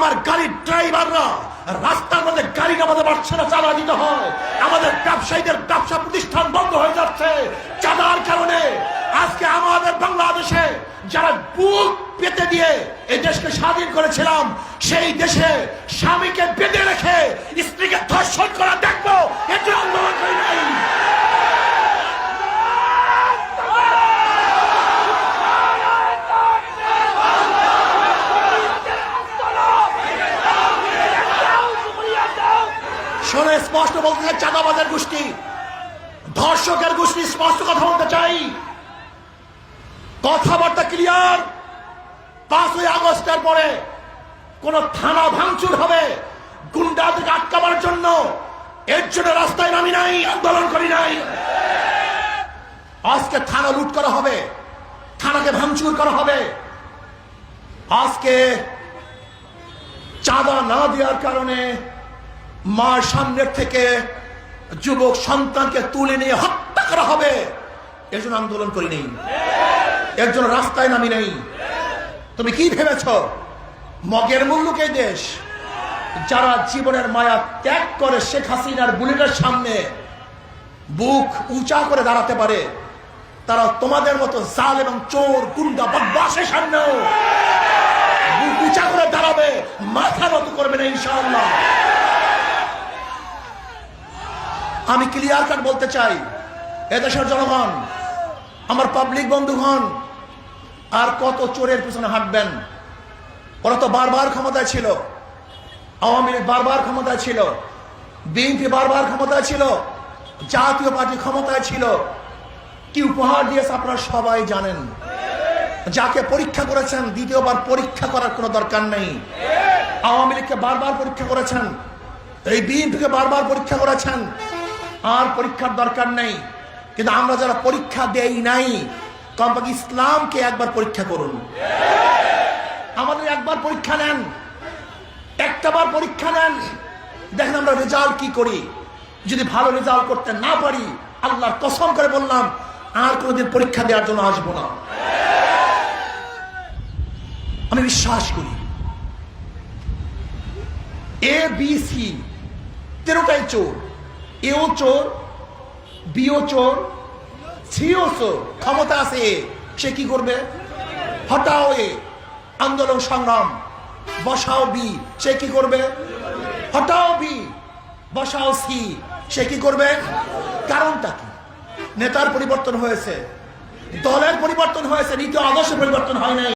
আমার গাড়ির ড্রাইভাররা রাস্তার মধ্যে গাড়ি আমাদের পারছে না চালা দিতে হয়। আমাদের ব্যবসায়ীদের ব্যবসা প্রতিষ্ঠান বন্ধ হয়ে যাচ্ছে। চাঁদার কারণে আজকে আমাদের বাংলাদেশে যারা বুক পেতে দিয়ে এই দেশকে স্বাধীন করেছিলাম, সেই দেশে স্বামীকে বেঁধে রেখে স্ত্রীকে ধর্ষণ করা দেখব এটা আন্দোলন করি নাই শোনে, স্পষ্ট বলতে চাই, চাঁদাবাজের গোষ্ঠী। ধর্ষকের গোষ্ঠী, স্পষ্ট কথা বলতে চাই। কথাবার্তা ক্লিয়ার পাঁচই আগস্টের পরে কোন থানা ভাঙচুর হবে। গুন্ডাদেরকে আটকাবার জন্য এর জন্য রাস্তায় নামি নাই, আন্দোলন করি নাই। আজকে থানা লুট করা হবে, থানাকে ভাঙচুর করা হবে। আজকে চাঁদা না দেওয়ার কারণে মার সামনের থেকে যুবক সন্তানকে তুলে নিয়ে হত্যা করা হবে। এর জন্য আন্দোলন করি নেই। এর জন্য রাস্তায় নামি নেই। তুমি কি ভেবেছ? মগের মুল্লুকে দেশ। যারা জীবনের মায়া ত্যাগ করে শেখ হাসিনার বুলেটের সামনে বুক উঁচা করে দাঁড়াতে পারে তারা তোমাদের মতো জাল এবং চোর, গুন্ডা বদমাসের সামনেও বুক উঁচা করে দাঁড়াবে মাথা নত করবে না ইনশাআল্লাহ আমি ক্লিয়ার কাট বলতে চাই। এদেশের জনগণ, আমার পাবলিক বন্ধুগণ, আর কত চোরের পিছনে হাঁটবেন? ওরা তো বারবার ক্ষমতায় ছিল। আওয়ামী লীগ বারবার ক্ষমতায় ছিল। বিএনপি বারবার ক্ষমতায় ছিল। জাতীয় পার্টি ক্ষমতায় ছিল। কি উপহার দিয়েছে আপনারা সবাই জানেন। যাকে পরীক্ষা করেছেন, দ্বিতীয়বার পরীক্ষা করার কোনো দরকার নেই। আওয়ামী লীগকে বারবার পরীক্ষা করেছেন। এই বিএনপিকে বারবার পরীক্ষা করেছেন। আর পরীক্ষার দরকার নেই। কিন্তু আমরা যারা পরীক্ষা দেই নাই, কমপক্ষে ইসলামকে একবার পরীক্ষা করুন। আমাদের একবার পরীক্ষা নেন। একটাবার পরীক্ষা নেন। দেখেন আমরা রেজাল্ট কি করি। যদি ভালো রেজাল্ট করতে না পারি, আল্লাহর কসম করে বললাম, আর কোনোদিন পরীক্ষা দেওয়ার জন্য আসব না। আমি বিশ্বাস করি এ বি সি তেরোটাই চোর। এও চোর, বিও চোর সিও চোর। ক্ষমতা আছে। সে কি করবে? হটাও এ। আন্দোলন সংগ্রাম। বসাও বি। সে কি করবে? হটাও বি। বসাও সি। সে কি করবে? কারণটা কি? নেতার পরিবর্তন হয়েছে। দলের পরিবর্তন হয়েছে। নীতি আদর্শ পরিবর্তন হয় নাই।